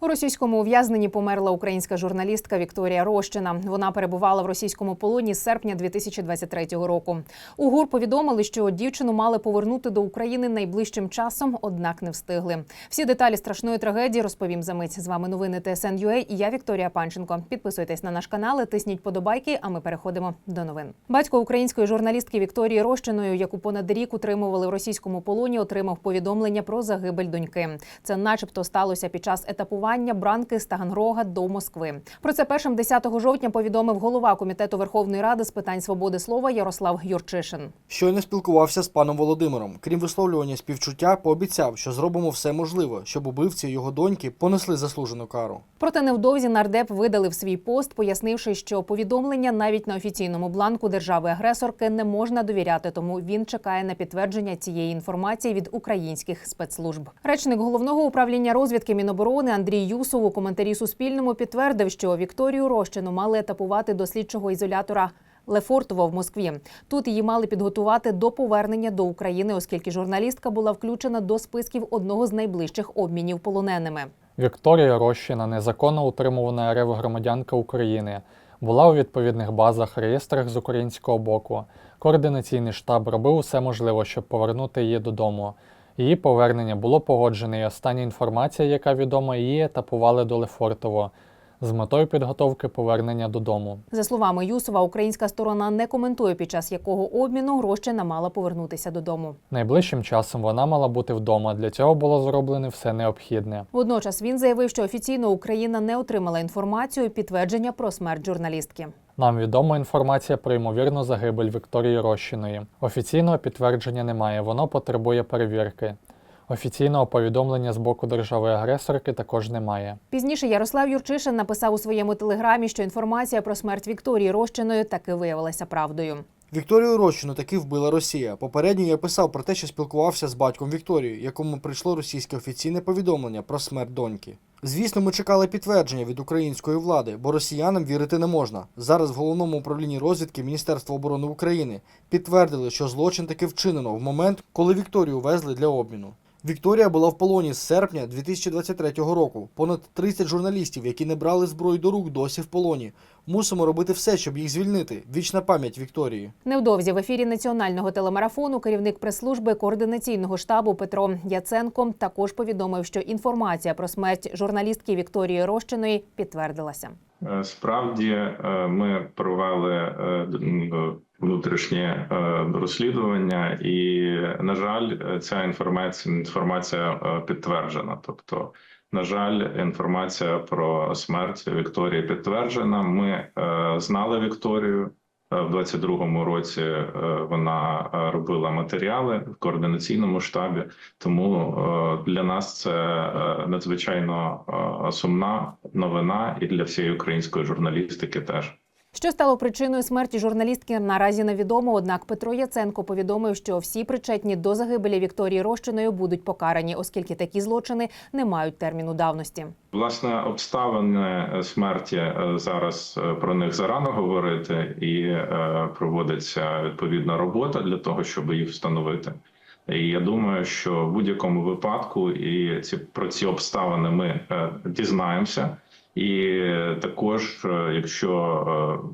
У російському ув'язненні померла українська журналістка Вікторія Рощина. Вона перебувала в російському полоні з серпня 2023 року. У ГУР повідомили, що дівчину мали повернути до України найближчим часом, однак не встигли. Всі деталі страшної трагедії розповім за мить. З вами новини ТСН.UA і я Вікторія Панченко. Підписуйтесь на наш канал, тисніть подобайки. А ми переходимо до новин. Батько української журналістки Вікторії Рощиною, яку понад рік утримували в російському полоні, отримав повідомлення про загибель доньки. Це, начебто, сталося під час етапування бранки з Таганрога до Москви. Про це першим 10 жовтня повідомив голова комітету Верховної Ради з питань свободи слова Ярослав Юрчишин. Щойно спілкувався з паном Володимиром. Крім висловлювання співчуття, пообіцяв, що зробимо все можливе, щоб убивці його доньки понесли заслужену кару. Проте невдовзі нардеп видалив свій пост, пояснивши, що повідомлення навіть на офіційному бланку держави-агресорки не можна довіряти, тому він чекає на підтвердження цієї інформації від українських спецслужб. Речник головного управління розвідки Міноборони Андрій Юсов у коментарі Суспільному підтвердив, що Вікторію Рощину мали етапувати до слідчого ізолятора. Лефортово в Москві тут її мали підготувати до повернення до України, оскільки журналістка була включена до списків одного з найближчих обмінів полоненими. Вікторія Рощина, незаконно утримувана РФ громадянка України, була у відповідних базах, реєстрах з українського боку. Координаційний штаб робив усе можливе, щоб повернути її додому. Її повернення було погоджене, і остання інформація, яка відома, її етапували до Лефортово з метою підготовки повернення додому. За словами Юсова, українська сторона не коментує, під час якого обміну Рощина мала повернутися додому. Найближчим часом вона мала бути вдома. Для цього було зроблене все необхідне. Водночас він заявив, що офіційно Україна не отримала інформацію і підтвердження про смерть журналістки. Нам відома інформація про ймовірну загибель Вікторії Рощиної. Офіційного підтвердження немає, воно потребує перевірки. Офіційного повідомлення з боку держави-агресорки також немає. Пізніше Ярослав Юрчишин написав у своєму телеграмі, що інформація про смерть Вікторії Рощиної таки виявилася правдою. Вікторію Рощину таки вбила Росія. Попередньо я писав про те, що спілкувався з батьком Вікторії, якому прийшло російське офіційне повідомлення про смерть доньки. Звісно, ми чекали підтвердження від української влади, бо росіянам вірити не можна. Зараз в головному управлінні розвідки Міністерства оборони України підтвердили, що злочин таки вчинено в момент, коли Вікторію везли для обміну. Вікторія була в полоні з серпня 2023 року. Понад 30 журналістів, які не брали зброю до рук, досі в полоні. Мусимо робити все, щоб їх звільнити. Вічна пам'ять Вікторії. Невдовзі в ефірі національного телемарафону керівник прес-служби координаційного штабу Петро Яценко також повідомив, що інформація про смерть журналістки Вікторії Рощиної підтвердилася. Е, Справді е, ми провели е, внутрішнє розслідування, і на жаль, ця інформація інформація підтверджена. Тобто, на жаль, інформація про смерть Вікторії підтверджена. Ми е, знали Вікторію. Е, В 22-му році е, вона робила матеріали в координаційному штабі, тому для нас це надзвичайно сумна новина, і для всієї української журналістики теж. Що стало причиною смерті журналістки, наразі невідомо. Однак Петро Яценко повідомив, що всі причетні до загибелі Вікторії Рощиної будуть покарані, оскільки такі злочини не мають терміну давності. Власне, обставини е, смерті е, зараз е, про них зарано говорити, і проводиться відповідна робота для того, щоб їх встановити. І я думаю, що в будь-якому випадку і ці про ці обставини ми дізнаємося. І також, е, якщо е,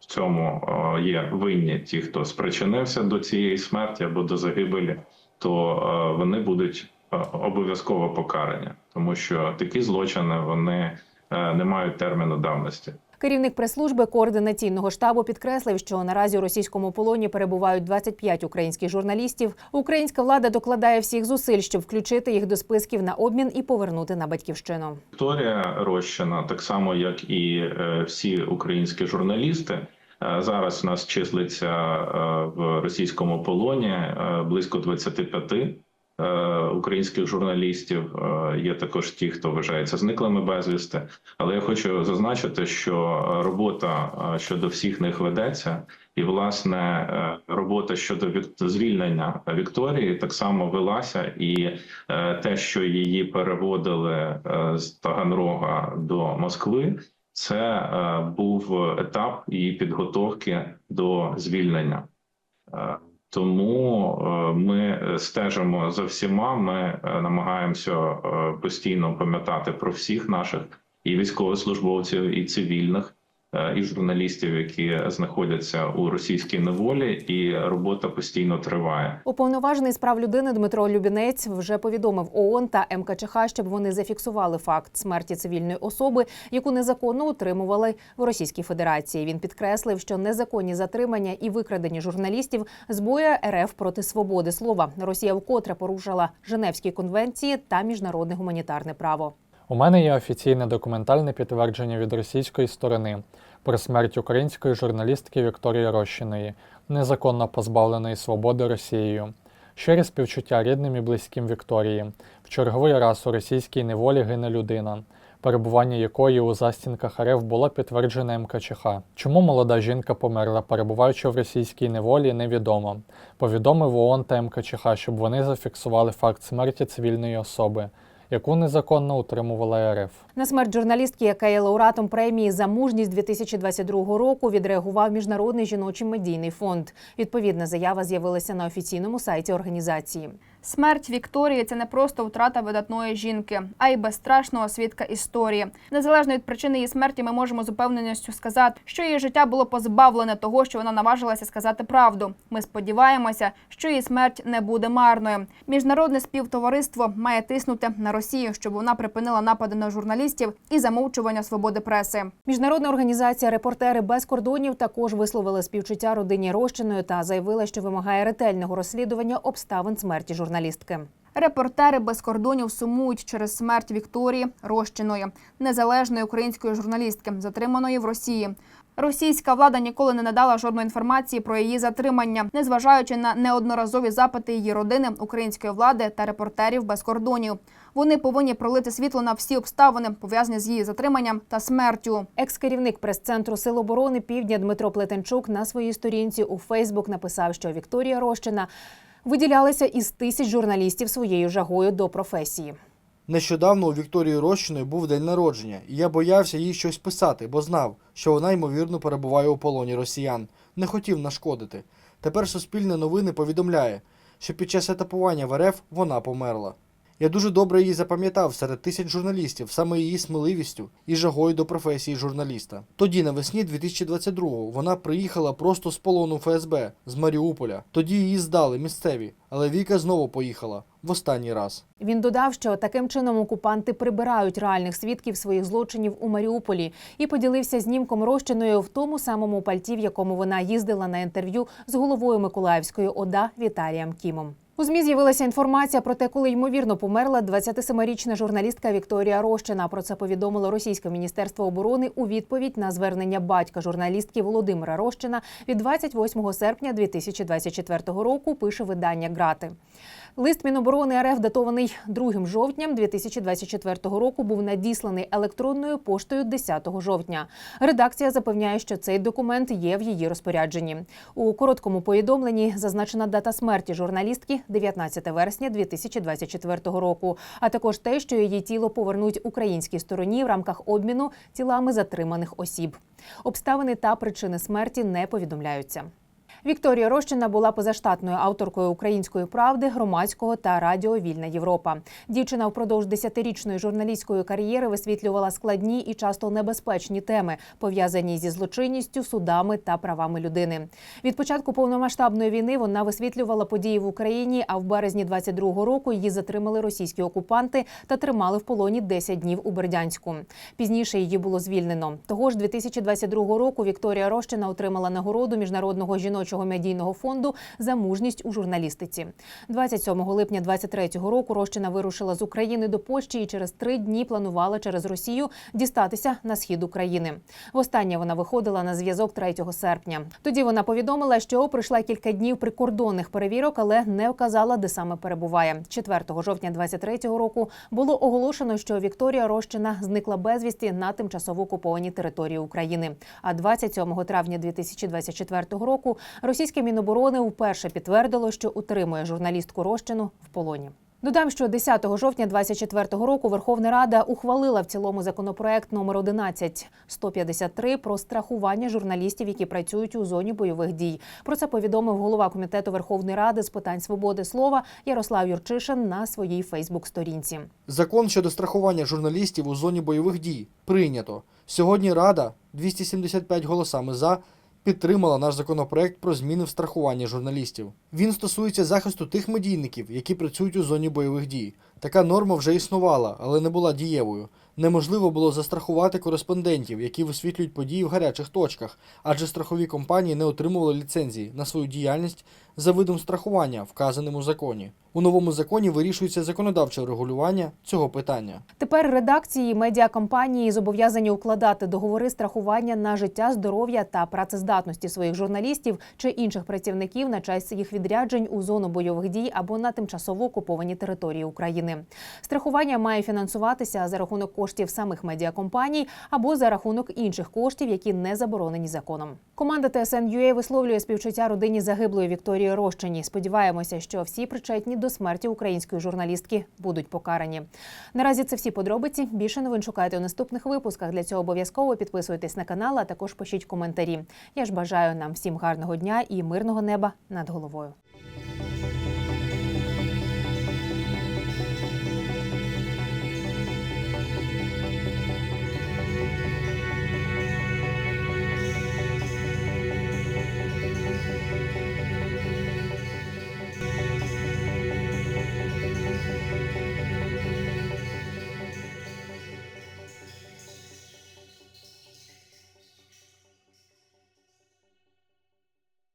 в цьому е, є винні ті, хто спричинився до цієї смерті або до загибелі, то вони будуть обов'язково покарані, тому що такі злочини вони не мають терміну давності. Керівник прес-служби координаційного штабу підкреслив, що наразі у російському полоні перебувають 25 українських журналістів. Українська влада докладає всіх зусиль, щоб включити їх до списків на обмін і повернути на батьківщину. Вікторія Рощина, так само як і е, всі українські журналісти. е, Зараз у нас числиться е, в російському полоні близько 25 е, українських журналістів. Е, Є також ті, хто вважається зниклими безвісти. Але я хочу зазначити, що е, робота е, щодо всіх них ведеться, і власне е, робота щодо звільнення Вікторії так само велася, і е, те, що її переводили е, з Таганрога до Москви, це е, був етап її підготовки до звільнення. Тому е, ми стежимо за всіма. Ми е, намагаємося е, постійно пам'ятати про всіх наших і військовослужбовців, і цивільних, і журналістів, які знаходяться у російській неволі, і робота постійно триває. Уповноважений з прав людини Дмитро Любінець вже повідомив ООН та МКЧХ, щоб вони зафіксували факт смерті цивільної особи, яку незаконно утримували в Російській Федерації. Він підкреслив, що незаконні затримання і викрадені журналістів збоя РФ проти свободи слова. Росія вкотре порушила Женевські конвенції та міжнародне гуманітарне право. У мене є офіційне документальне підтвердження від російської сторони про смерть української журналістки Вікторії Рощиної, незаконно позбавленої свободи Росією. Щирі співчуття рідним і близьким Вікторії. В черговий раз у російській неволі гине людина, перебування якої у застінках РФ було підтверджене МКЧХ. Чому молода жінка померла, перебуваючи в російській неволі, невідомо. Повідомив ООН та МКЧХ, щоб вони зафіксували факт смерті цивільної особи, яку незаконно утримувала РФ. На смерть журналістки, яка є лауреатом премії за мужність 2022 року, відреагував міжнародний жіночий медійний фонд. Відповідна заява з'явилася на офіційному сайті організації. Смерть Вікторії це не просто втрата видатної жінки, а й безстрашного свідка історії. Незалежно від причини її смерті, ми можемо з упевненістю сказати, що її життя було позбавлене того, що вона наважилася сказати правду. Ми сподіваємося, що її смерть не буде марною. Міжнародне співтовариство має тиснути на Росію, щоб вона припинила напади на журналістів і замовчування свободи преси. Міжнародна організація Репортери без кордонів також висловила співчуття родині Рощиної та заявила, що вимагає ретельного розслідування обставин смерті журналістки. Репортери без кордонів сумують через смерть Вікторії Рощиної, незалежної української журналістки, затриманої в Росії. Російська влада ніколи не надала жодної інформації про її затримання, незважаючи на неодноразові запити її родини, української влади та репортерів без кордонів. Вони повинні пролити світло на всі обставини, пов'язані з її затриманням та смертю. Екс-керівник прес-центру Сил оборони Півдня Дмитро Плетенчук на своїй сторінці у Фейсбук написав, що Вікторія Рощина виділялася із тисяч журналістів своєю жагою до професії. Нещодавно у Вікторії Рощиної був день народження, і я боявся їй щось писати, бо знав, що вона ймовірно перебуває у полоні росіян. Не хотів нашкодити. Тепер Суспільне новини повідомляє, що під час етапування в РФ вона померла. Я дуже добре її запам'ятав серед тисяч журналістів, саме її сміливістю і жагою до професії журналіста. Тоді навесні 2022-го вона приїхала просто з полону ФСБ з Маріуполя. Тоді її здали місцеві, але Віка знову поїхала в останній раз. Він додав, що таким чином окупанти прибирають реальних свідків своїх злочинів у Маріуполі і поділився знімком розчиною в тому самому пальті, в якому вона їздила на інтерв'ю з головою Миколаївської ОДА Віталієм Кімом. У змі з'явилася інформація про те, коли ймовірно померла 27-річна журналістка Вікторія Рощина. Про це повідомило російське міністерство оборони у відповідь на звернення батька журналістки Володимира Рощина від 28 серпня 2024 року. Пише видання Грати. Лист Міноборони РФ, датований 2 жовтня 2024 року, був надісланий електронною поштою 10 жовтня. Редакція запевняє, що цей документ є в її розпорядженні. У короткому повідомленні зазначена дата смерті журналістки 19 вересня 2024 року, а також те, що її тіло повернуть українській стороні в рамках обміну тілами затриманих осіб. Обставини та причини смерті не повідомляються. Вікторія Рощина була позаштатною авторкою української правди, громадського та радіо Вільна Європа. Дівчина впродовж десятирічної журналістської кар'єри висвітлювала складні і часто небезпечні теми, пов'язані зі злочинністю, судами та правами людини. Від початку повномасштабної війни вона висвітлювала події в Україні. А в березні 22-го року її затримали російські окупанти та тримали в полоні 10 днів у Бердянську. Пізніше її було звільнено. Того ж 2022 року Вікторія Рощина отримала нагороду міжнародного жіночого медійного фонду за мужність у журналістиці. 27 липня 23-го року Рощина вирушила з України до Польщі і через три дні планувала через Росію дістатися на схід України. Востаннє вона виходила на зв'язок 3 серпня. Тоді вона повідомила, що пройшла кілька днів прикордонних перевірок, але не вказала, де саме перебуває. 4 жовтня 23-го року було оголошено, що Вікторія Рощина зникла безвісті на тимчасово окупованій території України. А 27 травня 2024 року російське міноборони вперше підтвердило, що утримує журналістку Рощину в полоні. Додам, що 10 жовтня 2024 року Верховна Рада ухвалила в цілому законопроект номер 11 153 про страхування журналістів, які працюють у зоні бойових дій. Про це повідомив голова комітету Верховної Ради з питань свободи слова Ярослав Юрчишин на своїй Фейсбук-сторінці. Закон щодо страхування журналістів у зоні бойових дій прийнято. Сьогодні Рада 275 голосами за підтримала наш законопроект про зміни в страхуванні журналістів. Він стосується захисту тих медійників, які працюють у зоні бойових дій. Така норма вже існувала, але не була дієвою. Неможливо було застрахувати кореспондентів, які висвітлюють події в гарячих точках, адже страхові компанії не отримували ліцензії на свою діяльність за видом страхування, вказаним у законі. У новому законі вирішується законодавче регулювання цього питання. Тепер редакції медіакомпанії зобов'язані укладати договори страхування на життя, здоров'я та працездатності своїх журналістів чи інших працівників на час їх відряджень у зону бойових дій або на тимчасово окуповані території України. Страхування має фінансуватися за рахунок коштів самих медіакомпаній або за рахунок інших коштів, які не заборонені законом. Команда ТСН.UA висловлює співчуття родині загиблої Вікторії Рощині. Сподіваємося, що всі причетні до смерті української журналістки будуть покарані. Наразі це всі подробиці. Більше новин шукайте у наступних випусках. Для цього обов'язково підписуйтесь на канал, а також пишіть коментарі. Я ж бажаю нам всім гарного дня і мирного неба над головою.